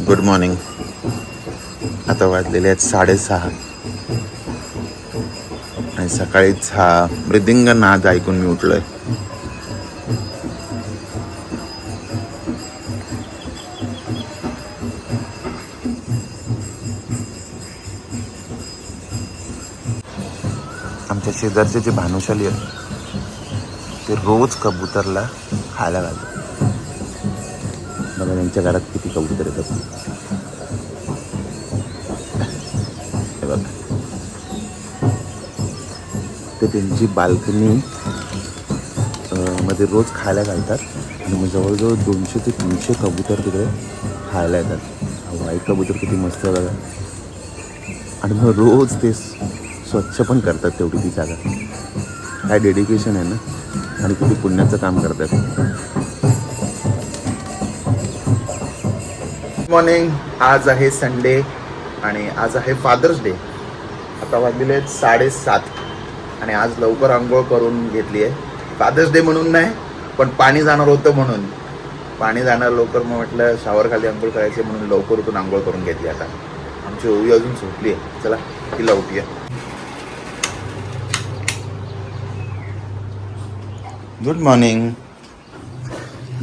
Good morning आता वाजलेले आहेत साडेसहा. आणि सकाळीच हा मृदिंग नाद ऐकून मी उठलोय. आमच्या शेजारचे जे भानुशाली आहेत ते रोज कबूतरला खायला घालतात. बघा त्यांच्या घरात किती कबूतर येतात? हे बघा. ते त्यांची बाल्कनी मध्ये रोज खायला घालतात आणि मग जवळजवळ दोनशे ते तीनशे कबूतर तिकडे खायला येतात. व्हाईट कबूतर किती मस्त बघा. आणि मग रोज ते स्वच्छ पण करतात तेवढी ती जागा. काय डेडिकेशन आहे ना? आणि किती पुण्याचं काम करतात. मॉर्निंग आज आहे संडे आणि आज आहे फादर्स डे आता वाजलेले आहेत साडेसात आणि आज लवकर आंघोळ करून घेतली आहे. फादर्स डे म्हणून नाही पण पाणी जाणार होतं म्हणून. पाणी जाणार लवकर मग म्हटलं शावरखाली आंघोळ करायची म्हणून लवकर उठून आंघोळ करून घेतली आता. आमची ओवी अजून सुटली आहे. चला तिला उठूया. Good morning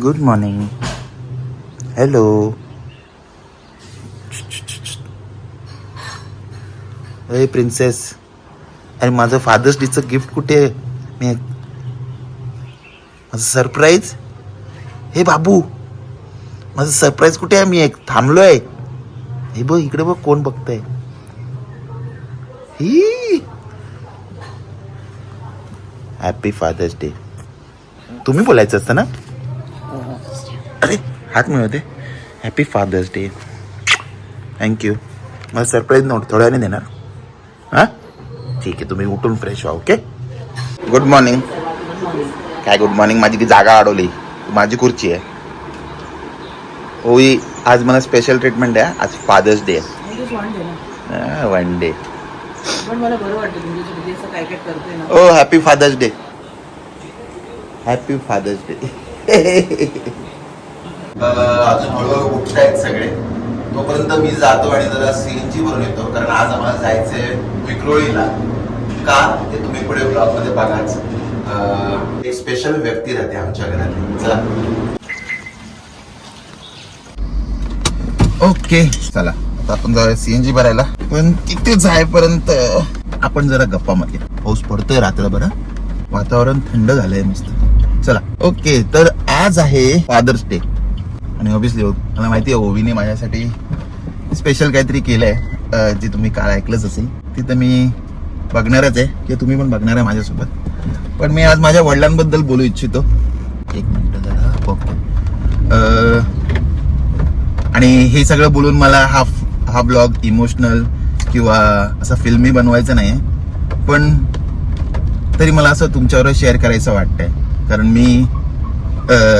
good morning hello अरे प्रिन्सेस अरे माझं फादर्स डेचं गिफ्ट कुठे आहे? मी माझं सरप्राईज हे बाबू माझं सरप्राईज कुठे आहे? मी एक थांबलो आहे हे बघ इकडे बघ कोण बघतंय. ही हॅपी फादर्स डे तुम्ही बोलायचं असतं ना? अरे हात मिळवते happy father's day thank you मला सरप्राईज नोट थोड्या वेळाने देणार. हां? ठीक आहे तुम्ही उठून फ्रेश व्हा ओके गुड मॉर्निंग काय गुड मॉर्निंग माझी ती जागा अडवली. माझी खुर्ची आहे. ओई आज मला स्पेशल ट्रीटमेंट आहे आज फादर्स डे आहे. वन डे पण मला बरं वाटतं तुमच्यासाठी असं काय काय करते ना. ओ happy father's day happy father's day अजून हळूहळू उठतायत सगळे. तोपर्यंत मी जातो आणि जरा सीएनजी भरून येतो कारण आज आम्हाला जायचंय विक्रोळीला. का? ते तुम्ही पुढे ब्लॉगमध्ये बघाच एक स्पेशल व्यक्ती राहते आमच्या घरात. चला. ओके चला. आता आपण जाऊया सीएनजी भरायला. पण तिथे जायपर्यंत? आपण जरा गप्पा मारूया. पाऊस पडतोय रात्रभर हं? वातावरण थंड झालंय मस्त. चला. ओके तर आज आहे फादर्स डे आणि ऑब्विसली मला माहिती आहे ओवीने माझ्यासाठी स्पेशल काहीतरी केलं आहे जे तुम्ही काल ऐकलंच असेल. तिथं मी बघणारच आहे किंवा तुम्ही पण बघणार आहे माझ्यासोबत. पण मी आज माझ्या वडिलांबद्दल बोलू इच्छितो. एक मिनटं जरा ओके आणि हे सगळं बोलून मला हा हा ब्लॉग इमोशनल किंवा असा फिल्मी बनवायचा नाही आहे पण तरी मला असं तुमच्यावर शेअर करायचं वाटतंय. कारण मी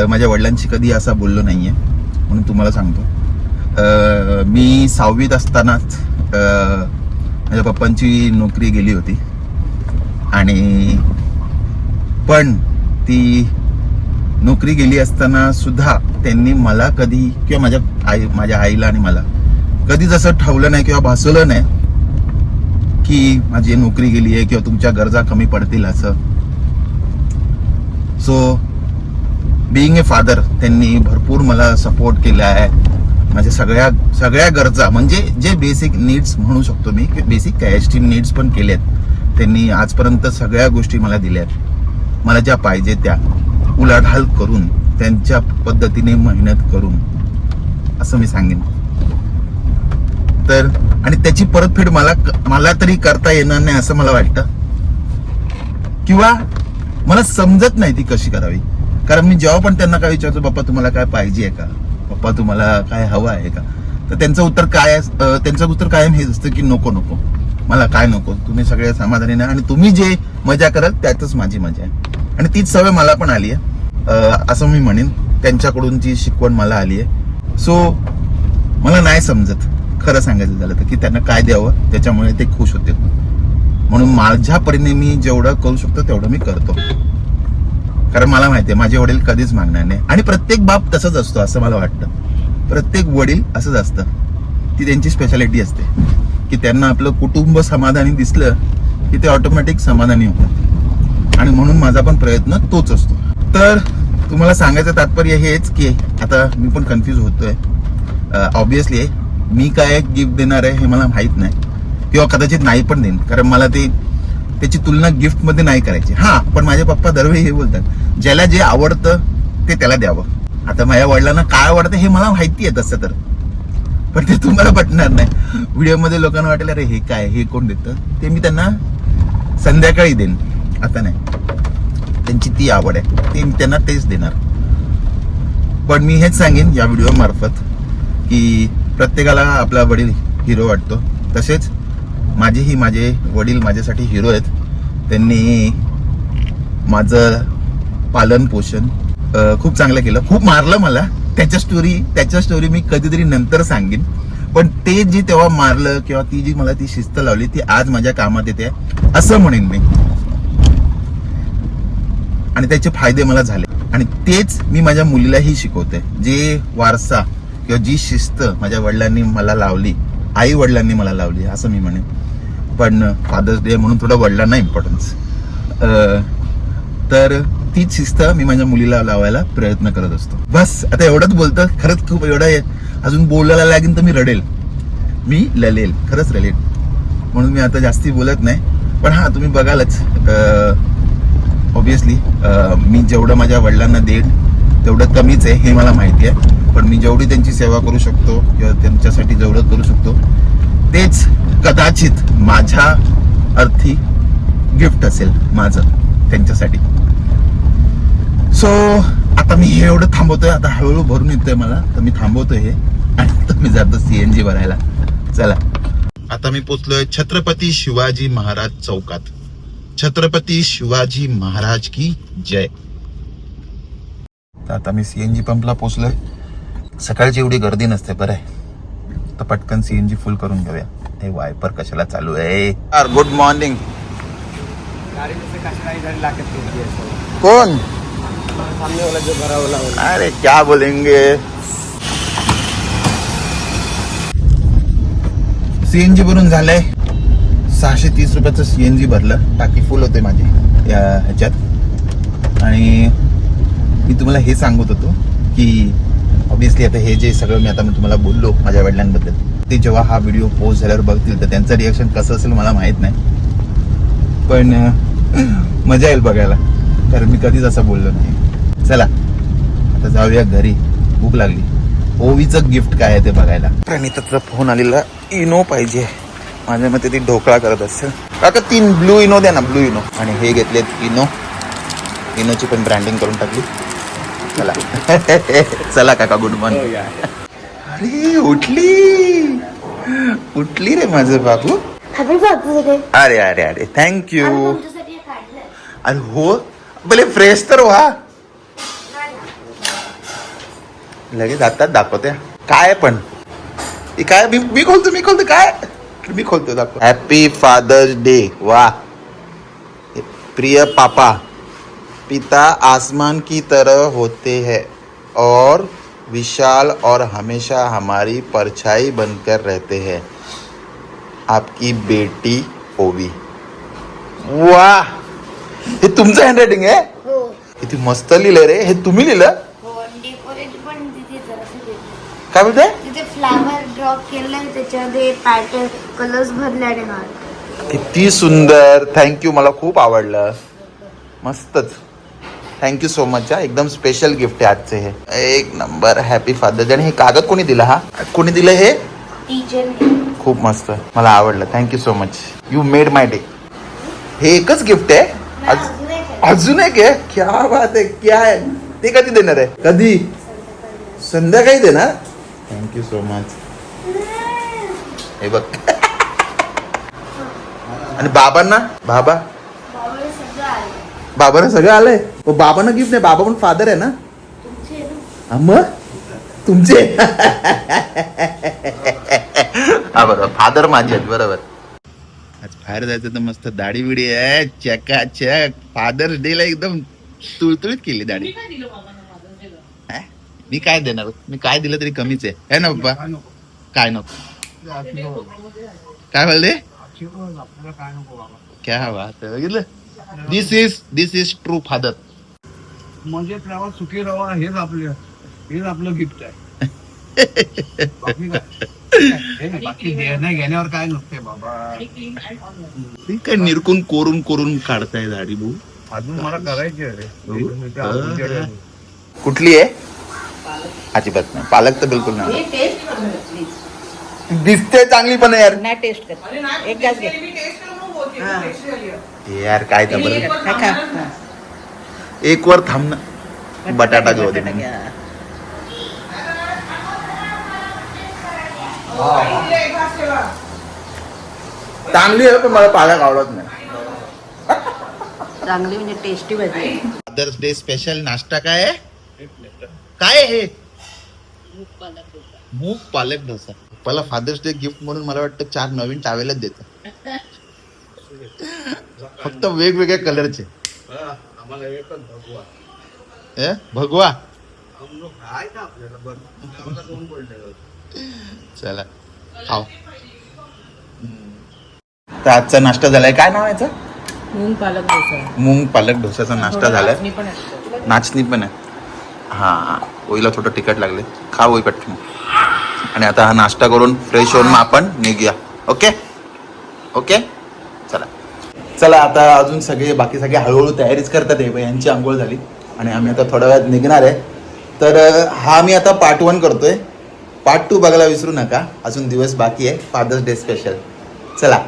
माझ्या वडिलांशी कधी असा बोललो नाही आहे म्हणून तुम्हाला सांगतो. मी सहावीत असतानाच माझ्या पप्पांची नोकरी गेली होती. आणि पण ती नोकरी गेली असताना सुद्धा त्यांनी मला कधी किंवा माझ्या आई माझ्या आईला आणि मला कधीच असं ठेवलं नाही किंवा भासवलं नाही की माझी नोकरी गेली आहे किंवा तुमच्या गरजा कमी पडतील असं. सो बिईंग ए फादर त्यांनी भरपूर मला सपोर्ट केला आहे. माझ्या सगळ्या सगळ्या गरजा म्हणजे जे बेसिक नीड्स म्हणू शकतो मी बेसिक काय नीड्स पण केल्यात त्यांनी आजपर्यंत सगळ्या गोष्टी मला दिल्यात. मला ज्या पाहिजे त्या. उलाढाल करून त्यांच्या पद्धतीने मेहनत करून. असं मी सांगेन. तर आणि त्याची परतफेड मला मला तरी करता येणार नाही असं मला वाटतं. किंवा मला समजत नाही ती कशी करावी. कारण मी जेव्हा पण त्यांना काय विचारतो बाप्पा तुम्हाला काय पाहिजे आहे का? पप्पा तुम्हाला काय हवं आहे का? तर त्यांचं उत्तर काय अस- त्यांचं उत्तर कायम हेच असतं की नको नको. मला काय नको? तुम्ही सगळ्या समाधानी आणि तुम्ही जे मजा कराल त्यातच माझी मजा आहे. आणि तीच सवय मला पण आली आहे. असं मी म्हणेन. त्यांच्याकडून जी शिकवण मला आली आहे. सो मला नाही समजत. खरं सांगायचं झालं तर की त्यांना काय द्यावं? त्याच्यामुळे ते खुश होते. म्हणून माझ्या परीने मी जेवढं करू शकतो तेवढं मी करतो. कारण मला माहितीये माझे वडील कधीच मागणार नाही. आणि प्रत्येक बाप तसंच असतो असं मला वाटतं. प्रत्येक वडील असंच असतं. ती त्यांची स्पेशालिटी असते. की त्यांना आपलं कुटुंब समाधानी दिसलं की ते ऑटोमॅटिक समाधानी होतात. आणि म्हणून माझा पण प्रयत्न तोच असतो. तर तुम्हाला सांगायचं तात्पर्य हेच की आता मी पण कन्फ्यूज होतोय. ऑब्विसली मी काय गिफ्ट देणार आहे हे मला माहीत नाही. किंवा कदाचित नाही पण देईन. कारण मला ते त्याची तुलना गिफ्टमध्ये नाही करायची. हा पण माझे पप्पा दरवेळी हे बोलतात ज्याला जे आवडतं ते त्याला द्यावं. आता माझ्या वडिलांना काय आवडतं हे मला माहिती आहे तसं तर. पण ते तुम्हाला पटणार नाही. व्हिडिओमध्ये लोकांना वाटेल अरे हे काय हे कोण देतं? ते मी त्यांना संध्याकाळी देईन. आता नाही. त्यांची ती आवड आहे. ते मी त्यांना तेच देणार. पण मी हेच सांगेन या व्हिडिओ मार्फत की प्रत्येकाला आपला वडील हिरो वाटतो. तसेच माझेही माझे वडील माझ्यासाठी हिरो आहेत. त्यांनी माझं पालन पोषण खूप चांगलं केलं. खूप मारलं मला. त्याच्या स्टोरी त्याच्या स्टोरी मी कधीतरी नंतर सांगेन. पण ते जे तेव्हा मारलं किंवा ती जी मला ती शिस्त लावली ती आज माझ्या कामात येते असं म्हणेन मी. आणि त्याचे फायदे मला झाले. आणि तेच मी माझ्या मुलीलाही शिकवते जे वारसा किंवा जी शिस्त माझ्या वडिलांनी मला लावली आई वडिलांनी मला लावली असं मी म्हणेन. पण फादर्स डे म्हणून थोडं वडिलांना इम्पॉर्टन्स तर तीच शिस्त मी माझ्या मुलीला लावायला प्रयत्न करत असतो. बस आता एवढंच बोलतं खरंच खूप एवढं आहे. अजून बोलायला लागेल तर मी रडेल. मी ललेल खरंच रडेल. म्हणून मी आता जास्ती बोलत नाही. पण हां तुम्ही बघालच. ऑब्विसली मी जेवढं माझ्या वडिलांना देईन तेवढं कमीच आहे हे मला माहिती आहे. पण मी जेवढी त्यांची सेवा करू शकतो किंवा त्यांच्यासाठी जेवढं करू शकतो तेच कदाचित माझ्या अर्थी गिफ्ट असेल माझं त्यांच्यासाठी. सो आता मी हे एवढं थांबवतोय आता हळूहळू भरून येतोय मला तर मी थांबवतोय हे. आणि आता मी जातो सीएनजी भरायला. चला. आता मी पोचलोय छत्रपती शिवाजी महाराज चौकात. छत्रपती शिवाजी महाराज की जय. तर आता मी सीएनजी पंपला पोचलोय. सकाळची एवढी गर्दी नसते बरं आहे. तर पटकन सीएनजी फुल करून घेऊया. हे वायपर कशाला चालू आहे? गुड मॉर्निंग से कोण सामने वाला जो भरा वाला वाला अरे क्या बोलेंगे? सीएनजी भरून झालंय. सहाशे तीस रुपयाचं सीएनजी भरलं. टाकी फुल होते माझी या ह्याच्यात. आणि मी तुम्हाला हे सांगत होतो की ऑब्विसली आता हे जे सगळं मी आता मी तुम्हाला बोललो माझ्या वडिलांबद्दल ते जेव्हा हा व्हिडिओ पोस्ट झाल्यावर बघतील तर त्यांचं रिॲक्शन कसं असेल मला माहीत नाही. पण मजा येईल बघायला कारण मी कधीच असं बोललो नाही. चला आता जाऊया घरी. भूक लागली. ओवीचं गिफ्ट काय आहे ते बघायला. प्रणिताचा फोन आलेला. इनो पाहिजे. माझ्या मते ती ढोकळा करत असेल. काका तीन ब्लू इनो द्या ना ब्लू इनो. आणि हे घेतलेत इनो. इनोची पण ब्रँडिंग करून टाकली. चला. चला काका गुड मॉर्निंग हो अरे उठली. उठली रे माझं बाबू. अरे अरे अरे थँक्यू हे अरे हो. भले फ्रेश तर व्हा. लगेच आता दाखवते. काय पण. काय मी मी खोलतो मी खोलतो. काय? मी खोलतो दाखव. हॅपी फादर्स डे वा. प्रिय पापा. पिता आसमान की तरह होते हैं और विशाल और हमेशा हमारी परछाई बनकर रहते हैं। आपकी बेटी ओवी। वाह! हे तुमचं हँडरायटिंग आहे? हो. किती मस्त लिहिलंय रे. हे तुम्ही लिहिलं? हो डेकोरेट पण तिथे जरासं केलंय. काय बोलते तिथे फ्लावर ड्रॉ केलंय त्याच्यामध्ये पॅटर्न कलर्स किती सुंदर. थँक्यू मला खूप आवडलं. मस्तच. थँक्यू सो मच हा. एकदम स्पेशल गिफ्ट आहे आजचे हे. एक नंबर हॅपी फादर डे आणि हे कागद कोणी दिला हा? कोणी दिलं हे? खूप मस्त. मला आवडलं. Thank you so much you made my day हे एकच गिफ्ट आहे? अजून एक आहे. क्या बात आहे क्या आहे. ते कधी देणार आहे? कधी? संध्याकाळी देणार? थँक्यू सो मच हे बघ. आणि बाबांना? बाबा? बाबांना सगळं आलंय? हो बाबांना गिफ्ट नाही बाबा पण फादर आहे ना? तुमचे ना? हा, मग? तुमचे? हा बरोबर. फादर माझे आहेत बरोबर. आज बाहेर जायचं तर मस्त दाढी बिडी आहे चका चक फादर्स डे ला एकदम तुळतुळीत केली दाढी. काय दिलं बाबांना माझं सगळं हा? मी काय देणार? मी काय दिलं तरी कमीच आहे. है ना पप्पा काय नको? काय नको आशीर्वाद. काय बाबा आहे. बघितलं? This is this is true father म्हणजे राहा सुखी राहा हेच आपले हेच आपलं गिफ्ट आहे. बाकी काय? हे नाही, बाकी देण्या घेण्यावर काय नसते बाबा. काय निरकून कोरून कोरून काढताय झाडी भाऊ? अजून मला करायची आहे रे. बघू. मी ते अजून केलं नाही. कुठली आहे? अजिबात नाही. पालक तर बिलकुल नाही. टेस्ट करून प्लीज दिसते चांगली पण यार. नाही टेस्ट कर एक घास घे यार काय तर बरं खा. एक वर थांब ना. बटाटा घेऊ दे. चांगली आहे पण मला पालक आवडत नाही. चांगली म्हणजे टेस्टी भाजी. फादर्स डे स्पेशल नाश्ता काय आहे? काय हे? मूग पालक डोसा. मला फादर्स डे गिफ्ट म्हणून मला वाटतं चार नवीन टावेलच देत फक्त वेगवेगळ्या कलरचे आम्हाला एकच भगवा. ए, चला खाऊ. तर आजचा नाश्ता झालाय काय नाव याचा? मूग पालक डोसा. मूग पालक डोसाचा नाश्ता झालाय. नाचणी पण आहे. हा ओईला थोडं तिखट लागले खा ओई पटकन. आणि आता हा नाश्ता करून फ्रेश होऊन मग आपण निघूया. ओके? ओके? चला आता अजून सगळे बाकी सगळे हळूहळू तयारीच करतात आहे यांची आंघोळ झाली. आणि आम्ही आता थोड्या वेळात निघणार आहे. तर हा मी आता पार्ट वन करतोय. पार्ट टू बघायला विसरू नका. अजून दिवस बाकी आहे. फादर्स डे स्पेशल चला.